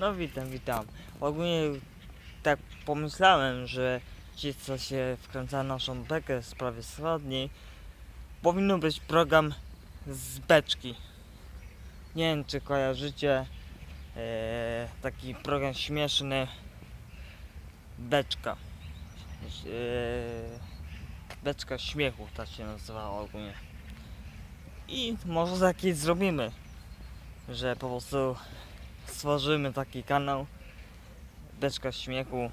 No witam, witam. Ogólnie tak pomyślałem, że ci co się wkręca naszą bekę w sprawie wschodniej powinno być program z beczki. Nie wiem czy kojarzycie e, taki program śmieszny beczka. E, beczka śmiechu tak się nazywała ogólnie. I może jakieś zrobimy, że po prostu stworzymy taki kanał Beczka Śmiechu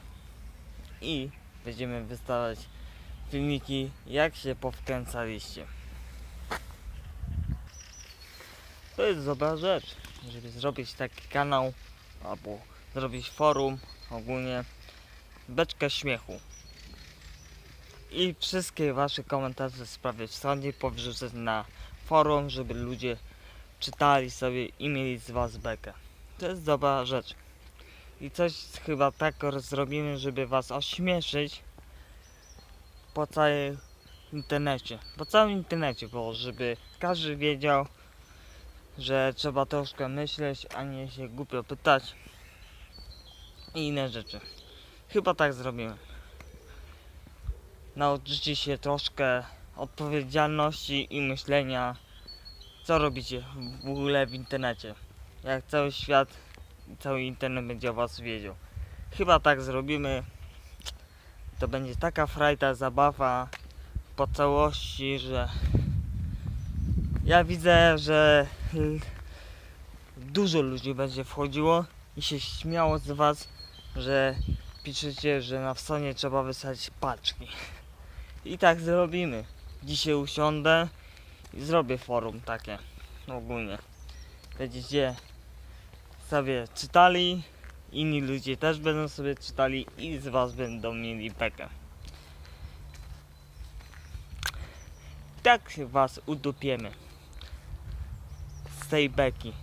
i będziemy wystawiać filmiki jak się powkręcaliście. To jest dobra rzecz, żeby zrobić taki kanał albo zrobić forum ogólnie Beczka Śmiechu. I wszystkie wasze komentarze w sprawie wschodniej powrzucać na forum, żeby ludzie czytali sobie i mieli z was bekę. To jest dobra rzecz. I coś chyba tak zrobimy, żeby was ośmieszyć po całym internecie. Po całym internecie, bo żeby każdy wiedział, że trzeba troszkę myśleć, a nie się głupio pytać i inne rzeczy. Chyba tak zrobimy. Nauczycie się troszkę odpowiedzialności i myślenia, co robicie w ogóle w internecie jak cały świat, cały internet będzie o was wiedział. Chyba tak zrobimy. To będzie taka frajta, zabawa po całości, że ja widzę, że dużo ludzi będzie wchodziło i się śmiało z was, że piszecie, że na wsonie trzeba wysłać paczki. I tak zrobimy. Dzisiaj usiądę i zrobię forum takie ogólnie będziecie sobie czytali, inni ludzie też będą sobie czytali i z was będą mieli bekę. Tak was udupiemy z tej beki,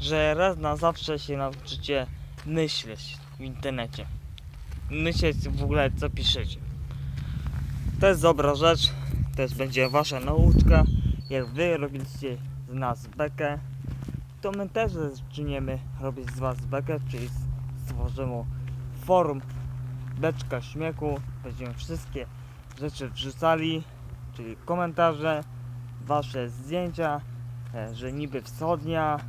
że raz na zawsze się nauczycie myśleć w internecie. Myśleć w ogóle co piszecie. To jest dobra rzecz, też będzie wasza nauczka, jak wy robiliście z nas bekę to my też zaczniemy robić z Was bekę, czyli stworzymy forum. Beczka śmiechu, będziemy wszystkie rzeczy wrzucali, czyli komentarze, Wasze zdjęcia, e, że niby wschodnia,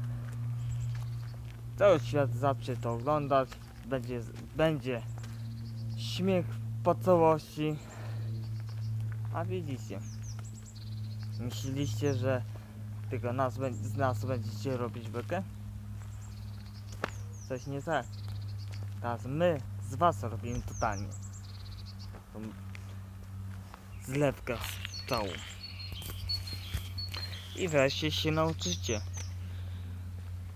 cały świat zacznie to oglądać, będzie, będzie śmiech po całości, a widzicie, myśleliście, że tylko nas, z nas będziecie robić bekę? Coś nie tak. Teraz my z was robimy totalnie. Tą zlewkę całą. I wreszcie się nauczycie.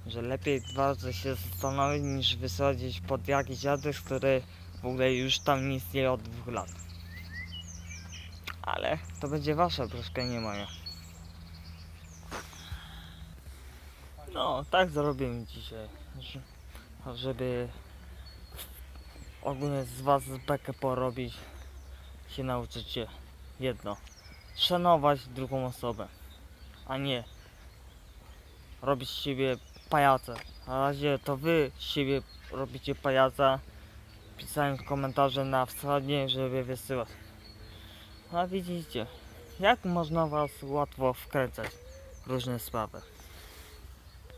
Że lepiej bardzo się zastanowić niż wysadzić pod jakiś adres, który w ogóle już tam nie istnieje od dwóch lat. Ale to będzie wasza troszkę, nie moja. No, tak zrobimy dzisiaj, że- żeby ogólnie z was bekę porobić, się nauczycie jedno, szanować drugą osobę, a nie robić z siebie pajaca. Na razie to wy z siebie robicie pajaca, pisając komentarze na wschodnie, żeby wysyłać. A widzicie, jak można was łatwo wkręcać różne sprawy.